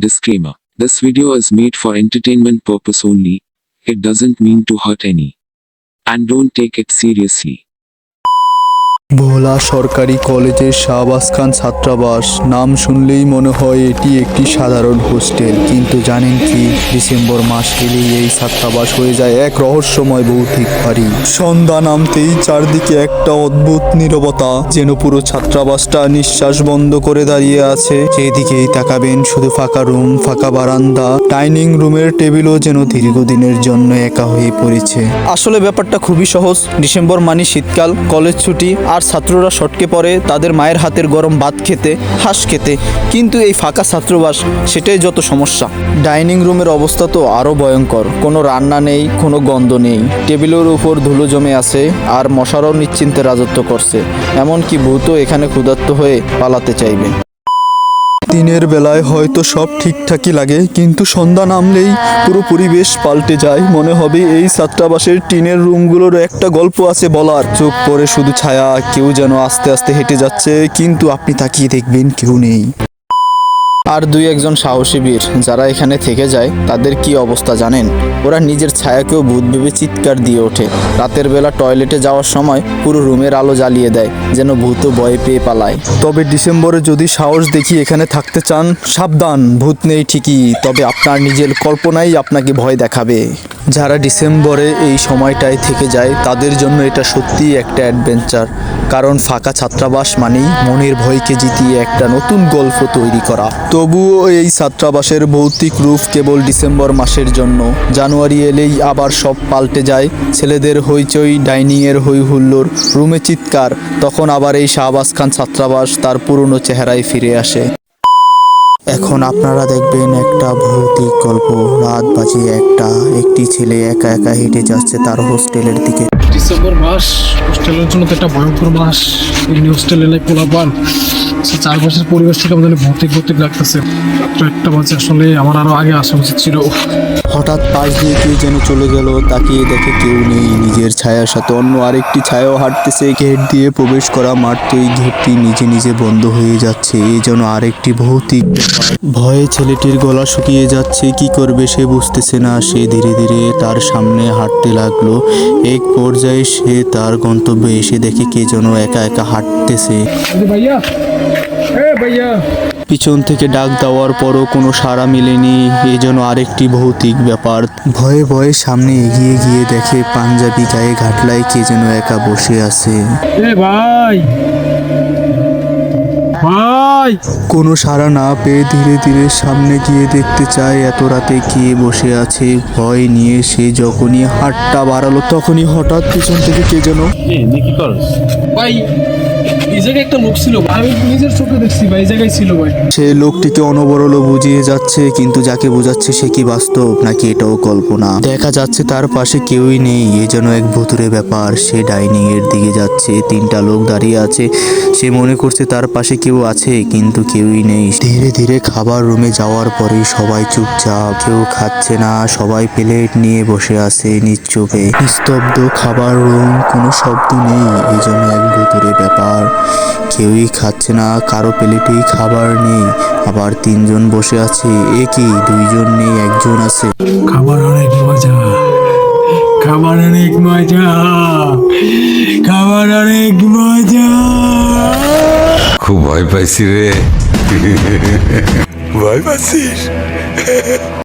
Disclaimer. This video is made for entertainment purpose only. It doesn't mean to hurt any. And don't take it seriously. ভোলা সরকারি কলেজের শাহবাজ খান ছাত্রাবাস। নাম শুনলেই মনে হয় এটি একটি সাধারণ হোস্টেল। কিন্তু জানেন কি, ডিসেম্বর মাস এলেই এই ছাত্রাবাস হয়ে যায় এক রহস্যময় ভৌতিক বাড়ি। সন্ধ্যা নামতেই চারদিকে একটা অদ্ভুত নীরবতা, যেন পুরো ছাত্রাবাসটা নিঃশ্বাস বন্ধ করে দাঁড়িয়ে আছে। যেদিকেই তাকাবেন, শুধু ফাঁকা রুম, ফাঁকা বারান্দা, ডাইনিং রুমের টেবিলও যেন দীর্ঘদিনের জন্য একা হয়ে পড়েছে। আসলে ব্যাপারটা খুবই সহজ। ডিসেম্বর মানে শীতকাল, কলেজ ছুটি, আর ছাত্ররা সটকে পড়ে, তাদের মায়ের হাতের গরম ভাত খেতে, হাঁস খেতে। কিন্তু এই ফাঁকা ছাত্রবাস, সেটাই যত সমস্যা। ডাইনিং রুমের অবস্থা তো আরও ভয়ঙ্কর। কোনো রান্না নেই, কোনো গন্ধ নেই। টেবিলের উপর ধুলো জমে আছে, আর মশারাও নিশ্চিন্তে রাজত্ব করছে। এমনকি ভূতও এখানে ক্ষুধার্ত হয়ে পালাতে চাইবে। দিনের বেলায় হয়তো সব ঠিকঠাকই লাগে, কিন্তু সন্ধ্যা নামলেই পুরো পরিবেশ পাল্টে যায়। মনে হবে এই ছাত্রাবাসের টিনের রুমগুলোর একটা গল্প আছে বলার। চোখ পরে শুধু ছায়া, কেউ যেন আস্তে আস্তে হেঁটে যাচ্ছে, কিন্তু আপনি তাকিয়ে দেখবেন কেউ নেই। আর দুই একজন সাহসী বীর যারা এখানে থেকে যায়, তাদের কি অবস্থা জানেন? ওরা নিজের ছায়াকেও ভূত ভেবে চিৎকার দিয়ে ওঠে। রাতের বেলা টয়লেটে যাওয়ার সময় পুরো রুমের আলো জ্বালিয়ে দেয়, যেন ভূত ভয় পেয়ে পালায়। তবে ডিসেম্বরে যদি সাহস দেখি এখানে থাকতে চান, সাবধান, ভূত নেই ঠিকই, তবে আপনার নিজের কল্পনাই আপনাকে ভয় দেখাবে। যারা ডিসেম্বরে এই সময়টায় থেকে যায়, তাদের জন্য এটা সত্যিই একটা অ্যাডভেঞ্চার। কারণ ফাঁকা ছাত্রাবাস মানেই মনের ভয়কে জিতিয়ে একটা নতুন গল্প তৈরি করা। তবুও এই ছাত্রাবাসের ভৌতিক রূপ কেবল ডিসেম্বর মাসের জন্য। জানুয়ারি এলেই আবার সব পাল্টে যায়। ছেলেদের হইচই, ডাইনিংয়ের হই হুল্লোড় রুমে চিৎকার, তখন আবার এই শাহবাজ খান ছাত্রাবাস তার পুরনো চেহারায় ফিরে আসে। এখন আপনারা দেখবেন একটা ভৌতিক গল্প। রাত বাজে একটা, একটি ছেলে একা একা হেঁটে যাচ্ছে তার হোস্টেলের দিকে। ডিসেম্বর মাস, হোস্টেলের জন্য তো একটা ভয়ঙ্কর মাস। এই হোস্টেলে নাই পোলাপান। সে চারপাশের পরিবেশটাকে আমাদের ভৌতিক ভৌতিক লাগতেছে একটা বাজে, আসলে আমার আরও আগে আসা উচিত ছিল। হঠাৎ পাশ দিয়ে কেউ যেন চলে গেল, তাকিয়ে দেখে কেউ নেই। নিজের ছায়ার সাথে অন্য আরেকটি ছায়াও হাঁটতেছে। গেট দিয়ে প্রবেশ করা মাত্রই গেটটি নিজে নিজে বন্ধ হয়ে যাচ্ছে। এই যেন আরেকটি ভৌতিক ভয়ে ছেলেটির গলা শুকিয়ে যাচ্ছে। কি করবে সে বুঝতেছে না। সে ধীরে ধীরে তার সামনে হাঁটতে লাগল। এক পর্যায়ে সে তার গন্তব্যে এসে দেখে কে যেন একা একা হাঁটতেছে। ভাইয়া! ভাইয়া! পিছন থেকে ডাক দেওয়ার পরও কোনো সাড়া মেলেনি এ যেন আরেকটি ভৌতিক ব্যাপার। ভয়ে ভয়ে সামনে এগিয়ে গিয়ে দেখে পাঞ্জাবি গায়ে ঘাটলায় কে যেন একা বসে আছে। ভাই! ভাই! কোনো সাড়া না পেয়ে ধীরে ধীরে সামনে গিয়ে দেখতে চায় এত রাতে কে বসে আছে। ভয় নিয়ে সে যখনই হাতটা বাড়ালো তখনই হঠাৎ পিছন থেকে কে যেন ভাই! সে লোকটিকে অনবরল বুঝিয়ে যাচ্ছে, কিন্তু যাকে বোঝাচ্ছে সে কি বাস্তব নাকি এটাও কল্পনা। দেখা যাচ্ছে তার পাশে কেউই নেই, এ যেন এক ভুতুরে ব্যাপার। সে ডাইনিং এর দিকে যাচ্ছে, তিনটা লোক দাঁড়িয়ে আছে। সে মনে করছে তার পাশে কেউ আছে, কিন্তু কেউই নেই। ধীরে ধীরে খাবার রুমে যাওয়ার পরে সবাই চুপচাপ, কেউ খাচ্ছে না, সবাই প্লেট নিয়ে বসে আছে নিশ্চুপে। নিস্তব্ধ খাবার রুম, কোনো শব্দ নেই এই জন্য এক কেউই খাচ্ছে না কারও প্লেটেই খাবার নেই। আবার তিনজন বসে আছে এ কি? দুইজন নেই একজন আছে। খাবার অনেক মজা খাবার অনেক মজা খাবার অনেক মজা। খুব ভয় পাইছি রে। ভয় পাচ্ছিস?